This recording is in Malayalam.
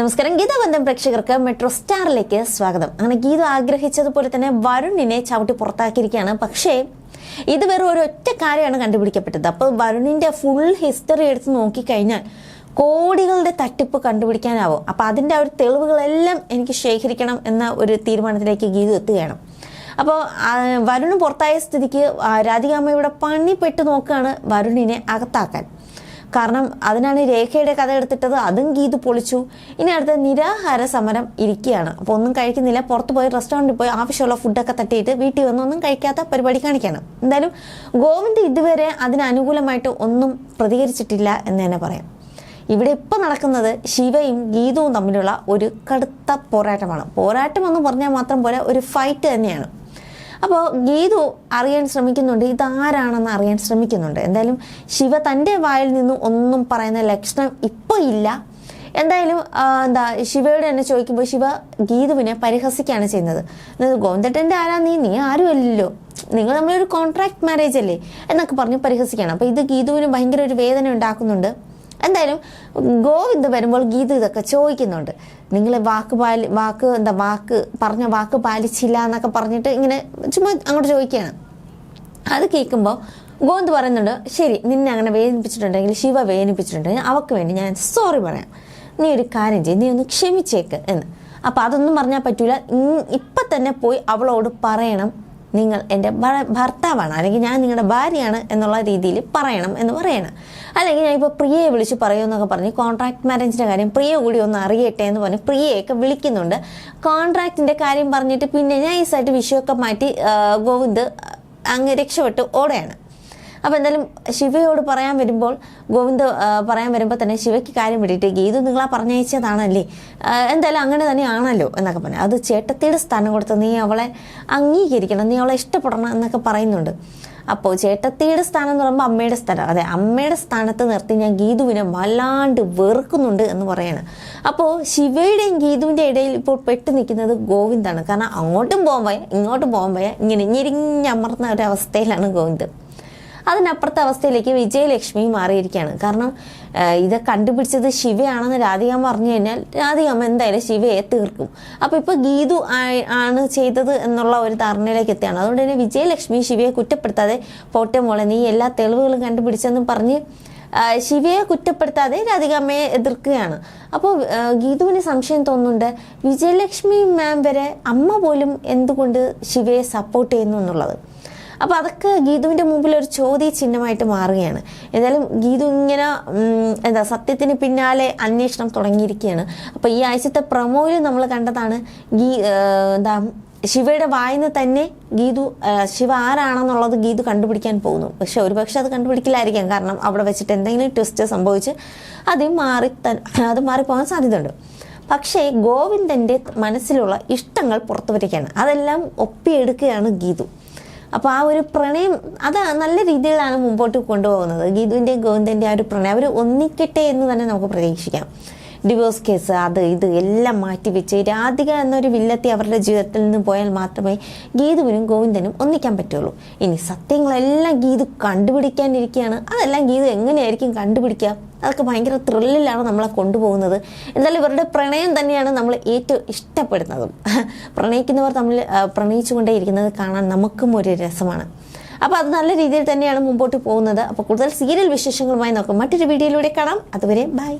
നമസ്കാരം. ഗീതാബന്ധം പ്രേക്ഷകർക്ക് മെട്രോ സ്റ്റാറിലേക്ക് സ്വാഗതം. അങ്ങനെ ഗീത ആഗ്രഹിച്ചതുപോലെ തന്നെ വരുണിനെ ചവിട്ടി പുറത്താക്കിയിരിക്കുകയാണ്. പക്ഷേ ഇത് വെറും ഒരു ഒറ്റ കാര്യമാണ് കണ്ടുപിടിക്കപ്പെട്ടത്. അപ്പോൾ വരുണിന്റെ ഫുൾ ഹിസ്റ്ററി എടുത്ത് നോക്കിക്കഴിഞ്ഞാൽ കോടികളുടെ തട്ടിപ്പ് കണ്ടുപിടിക്കാനാവും. അപ്പോൾ അതിന്റെ ആ ഒരു തെളിവുകളെല്ലാം എനിക്ക് ശേഖരിക്കണം എന്ന ഒരു തീരുമാനത്തിലേക്ക് ഗീത എത്തുകയാണ്. അപ്പോൾ വരുണ് പുറത്തായ സ്ഥിതിക്ക് രാധികാമ്മയുടെ പണിപ്പെട്ട് നോക്കുകയാണ് വരുണിനെ അകത്താക്കാൻ. കാരണം അതിനാണ് രേഖയുടെ കഥ എടുത്തിട്ടത്. അതും ഗീത് പൊളിച്ചു. ഇനി അടുത്ത നിരാഹാര സമരം ഇരിക്കുകയാണ്. അപ്പോൾ ഒന്നും കഴിക്കുന്നില്ല. പുറത്ത് പോയി റെസ്റ്റോറന്റിൽ പോയി ആവശ്യമുള്ള ഫുഡൊക്കെ തട്ടിയിട്ട് വീട്ടിൽ വന്ന് ഒന്നും കഴിക്കാത്ത പരിപാടി കാണിക്കുകയാണ് എന്തായാലും ഗോവിന്ദ് ഇതുവരെ അതിനനുകൂലമായിട്ട് ഒന്നും പ്രതികരിച്ചിട്ടില്ല എന്ന് തന്നെ പറയാം. ഇവിടെ ഇപ്പം നടക്കുന്നത് ശിവയും ഗീതവും തമ്മിലുള്ള ഒരു കടുത്ത പോരാട്ടമാണ്. പോരാട്ടം എന്ന് പറഞ്ഞാൽ മാത്രം പോലെ ഒരു ഫൈറ്റ് തന്നെയാണ്. അപ്പോൾ ഗീതു അറിയാൻ ശ്രമിക്കുന്നുണ്ട് ഇതാരാണെന്ന് അറിയാൻ ശ്രമിക്കുന്നുണ്ട്. എന്തായാലും ശിവ തന്റെ വായിൽ നിന്നും ഒന്നും പറയുന്ന ലക്ഷണം ഇപ്പോൾ ഇല്ല. എന്തായാലും എന്താ ശിവയോട് തന്നെ ചോദിക്കുമ്പോൾ ശിവ ഗീതുവിനെ പരിഹസിക്കുകയാണ് ചെയ്യുന്നത്. ഗോവിന്ദട്ടന്റെ ആരാ നീ? നീ ആരുമല്ലല്ലോ. നിങ്ങൾ തമ്മിലൊരു കോൺട്രാക്ട് മാരേജ് അല്ലേ? എന്നൊക്കെ പറഞ്ഞ് പരിഹസിക്കുകയാണ്. അപ്പോൾ ഇത് ഗീതുവിന് ഭയങ്കര ഒരു വേദന ഉണ്ടാക്കുന്നുണ്ട്. എന്തായാലും ഗോവിന്ദ് വരുമ്പോൾ ഗീത ഇതൊക്കെ ചോദിക്കുന്നുണ്ട്. നിങ്ങൾ വാക്ക് പാലി വാക്ക് എന്താ വാക്ക് പറഞ്ഞ വാക്ക് പാലിച്ചില്ല എന്നൊക്കെ പറഞ്ഞിട്ട് ഇങ്ങനെ ചുമ്മാ അങ്ങോട്ട് ചോദിക്കുകയാണ്. അത് കേൾക്കുമ്പോൾ ഗോവിന്ദ് പറയുന്നുണ്ട് ശരി നിന്നെ അങ്ങനെ വേദനിപ്പിച്ചിട്ടുണ്ടെങ്കിൽ ശിവ വേദനിപ്പിച്ചിട്ടുണ്ടെങ്കിൽ അവൾക്ക് വേണ്ടി ഞാൻ സോറി പറയാം. നീ ഒരു കാര്യം ചെയ്യും നീ ഒന്ന് ക്ഷമിച്ചേക്ക് എന്ന്. അപ്പം അതൊന്നും പറഞ്ഞാൽ പറ്റൂല. ഇപ്പം തന്നെ പോയി അവളോട് പറയണം. നിങ്ങൾ എന്റെ ഭർത്താവാണ് അല്ലെങ്കിൽ ഞാൻ നിങ്ങളുടെ ഭാര്യയാണ് എന്നുള്ള രീതിയിൽ പറയണം എന്ന് പറയണം. അല്ലെങ്കിൽ ഞാൻ ഇപ്പോൾ പ്രിയയെ വിളിച്ച് പറയുമെന്നൊക്കെ പറഞ്ഞ് കോൺട്രാക്ട് മാരേജിന്റെ കാര്യം പ്രിയ കൂടി ഒന്ന് അറിയട്ടെ എന്ന് പറഞ്ഞ് പ്രിയയൊക്കെ വിളിക്കുന്നുണ്ട്. കോൺട്രാക്റ്റിന്റെ കാര്യം പറഞ്ഞിട്ട് പിന്നെ നൈസായിട്ട് വിഷയമൊക്കെ മാറ്റി ഗോവിന്ദ് അങ്ങ് രക്ഷപ്പെട്ട് ഓടെയാണ്. അപ്പോൾ എന്തായാലും ശിവയോട് പറയാൻ വരുമ്പോൾ ഗോവിന്ദ് പറയാൻ വരുമ്പോൾ തന്നെ ശിവയ്ക്ക് കാര്യം വിട്ടിട്ട് ഗീതു നിങ്ങളാ പറഞ്ഞയച്ചതാണല്ലേ? എന്തായാലും അങ്ങനെ തന്നെയാണല്ലോ എന്നൊക്കെ പറഞ്ഞു. അത് ചേട്ടത്തിയുടെ സ്ഥാനം കൊടുത്ത് നീ അവളെ അംഗീകരിക്കണം നീ അവളെ ഇഷ്ടപ്പെടണം എന്നൊക്കെ പറയുന്നുണ്ട്. അപ്പോൾ ചേട്ടത്തിയുടെ സ്ഥാനം എന്ന് പറയുമ്പോൾ അമ്മയുടെ സ്ഥാനം. അതെ അമ്മയുടെ സ്ഥാനത്ത് നിർത്തി ഞാൻ ഗീതുവിനെ വല്ലാണ്ട് വെറുക്കുന്നുണ്ട് എന്ന് പറയാണ്. അപ്പോൾ ശിവയുടെയും ഗീതുവിന്റെ ഇടയിൽ ഇപ്പോൾ പെട്ടു നിൽക്കുന്നത് ഗോവിന്ദാണ്. കാരണം അങ്ങോട്ടും പോകാൻ വയ്യ ഇങ്ങോട്ടും പോകാൻ വയ്യ. ഇങ്ങനെ ഞെരിഞ്ഞമർന്ന ഒരവസ്ഥയിലാണ് ഗോവിന്ദ്. അതിനപ്പുറത്തെ അവസ്ഥയിലേക്ക് വിജയലക്ഷ്മി മാറിയിരിക്കുകയാണ്. കാരണം ഇത് കണ്ടുപിടിച്ചത് ശിവയാണെന്ന് രാധികാമ്മ പറഞ്ഞു കഴിഞ്ഞാൽ രാധികാമ്മ എന്തായാലും ശിവയെ തീർക്കും. അപ്പോൾ ഇപ്പോൾ ഗീതു ആണ് ചെയ്തത് എന്നുള്ള ഒരു ധാരണയിലേക്ക് എത്തിയാണ് അതുകൊണ്ട് തന്നെ വിജയലക്ഷ്മി ശിവയെ കുറ്റപ്പെടുത്താതെ പോട്ടെ മോളെ നീ എല്ലാ തെളിവുകളും കണ്ടുപിടിച്ചെന്നും പറഞ്ഞ് ശിവയെ കുറ്റപ്പെടുത്താതെ രാധികാമ്മയെ എതിർക്കുകയാണ്. അപ്പോൾ ഗീതുവിന് സംശയം തോന്നുന്നുണ്ട് വിജയലക്ഷ്മി മാം വരെ അമ്മ പോലും എന്തുകൊണ്ട് ശിവയെ സപ്പോർട്ട് ചെയ്യുന്നു എന്നുള്ളത്? അപ്പോൾ അതൊക്കെ ഗീതുവിന്റെ മുമ്പിൽ ഒരു ചോദ്യ ചിഹ്നമായിട്ട് മാറുകയാണ്. ഏതായാലും ഗീതു ഇങ്ങനെ എന്താ സത്യത്തിന് പിന്നാലെ അന്വേഷണം തുടങ്ങിയിരിക്കുകയാണ്. അപ്പോൾ ഈ ആഴ്ചത്തെ പ്രൊമോയിൽ നമ്മൾ കണ്ടതാണ് ഗീ എന്താ ശിവയുടെ വായിന്ന് തന്നെ ഗീതു ശിവ ആരാണെന്നുള്ളത് ഗീതു കണ്ടുപിടിക്കാൻ പോകുന്നു. പക്ഷെ ഒരുപക്ഷെ അത് കണ്ടുപിടിക്കില്ലായിരിക്കാം. കാരണം അവിടെ വെച്ചിട്ട് എന്തെങ്കിലും ട്വിസ്റ്റ് സംഭവിച്ച് അത് മാറി അത് മാറിപ്പോകാൻ സാധ്യതയുണ്ട്. പക്ഷേ ഗോവിന്ദന്റെ മനസ്സിലുള്ള ഇഷ്ടങ്ങൾ പുറത്തു വരികയാണ് അതെല്ലാം ഒപ്പിയെടുക്കുകയാണ് ഗീതു. അപ്പോൾ ആ ഒരു പ്രണയം അത് നല്ല രീതിയിലാണ് മുമ്പോട്ട് കൊണ്ടുപോകുന്നത്. ഗീതുവിന്റെയും ഗോവിന്ദന്റെ ആ ഒരു പ്രണയം അവർ ഒന്നിക്കട്ടെ എന്ന് തന്നെ നമുക്ക് പ്രതീക്ഷിക്കാം. ഡിവോഴ്സ് കേസ് അത് ഇത് എല്ലാം മാറ്റിവെച്ച് രാധിക എന്നൊരു വില്ലത്തി അവരുടെ ജീവിതത്തിൽ നിന്ന് പോയാൽ മാത്രമേ ഗീതുവിനും ഗോവിന്ദനും ഒന്നിക്കാൻ പറ്റുള്ളൂ. ഇനി സത്യങ്ങളെല്ലാം ഗീതു കണ്ടുപിടിക്കാനിരിക്കുകയാണ്. അതെല്ലാം ഗീതു എങ്ങനെയായിരിക്കും കണ്ടുപിടിക്കുക? അതൊക്കെ ഭയങ്കര ത്രില്ലിലാണ് നമ്മളെ കൊണ്ടുപോകുന്നത്. എന്തായാലും ഇവരുടെ പ്രണയം തന്നെയാണ് നമ്മൾ ഏറ്റവും ഇഷ്ടപ്പെടുന്നതും. പ്രണയിക്കുന്നവർ തമ്മിൽ പ്രണയിച്ചുകൊണ്ടേയിരിക്കുന്നത് കാണാൻ നമുക്കും ഒരു രസമാണ്. അപ്പോൾ അത് നല്ല രീതിയിൽ തന്നെയാണ് മുമ്പോട്ട് പോകുന്നത്. അപ്പോൾ കൂടുതൽ സീരിയൽ വിശേഷങ്ങളുമായി നോക്കാം. മറ്റൊരു വീഡിയോയിലൂടെ കാണാം. അതുവരെ ബൈ.